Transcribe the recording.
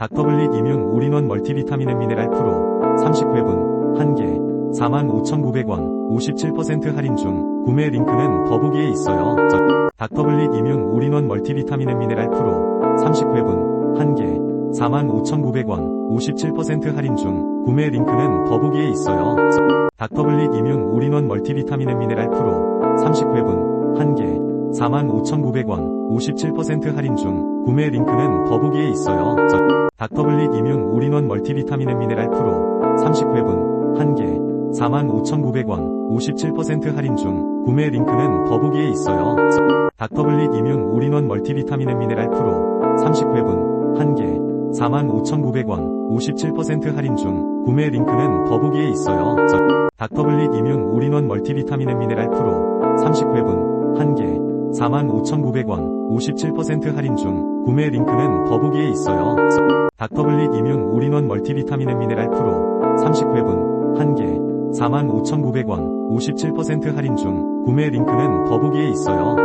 닥터블릭 이뮨 올인원 멀티비타민 앤 미네랄 프로 30회분 1개 45,900원 57% 할인 중 구매 링크는 더보기에 있어요. 닥터블릭 이뮨 올인원 멀티비타민 앤 미네랄 프로 30회분 1개 45,900원 57% 할인 중 구매 링크는 더보기에 있어요. 닥터블릭 이뮨 올인원 멀티비타민 앤 미네랄 프로 30회분 1개 45,900원 57% 할인 중 구매 링크는 더보기에 있어요. 닥터블릭 이뮨 올인원 멀티비타민 앤 미네랄 프로 30회분 1개 45,900원 57% 할인 중 구매 링크는 더보기에 있어요. 닥터블릭 이뮨 올인원 멀티비타민 앤 미네랄 프로 30회분 1개 45,900원 57% 할인 중 구매 링크는 더보기에 있어요. 닥터블릭 이뮨 올인원 멀티비타민 앤 미네랄 프로 30회분 1개 45,900원 57% 할인 중 구매 링크는 더보기에 있어요. 닥터블릭 이뮨 올인원 멀티비타민 앤 미네랄 프로 30회분 1개 45,900원 57% 할인 중 구매 링크는 더보기에 있어요.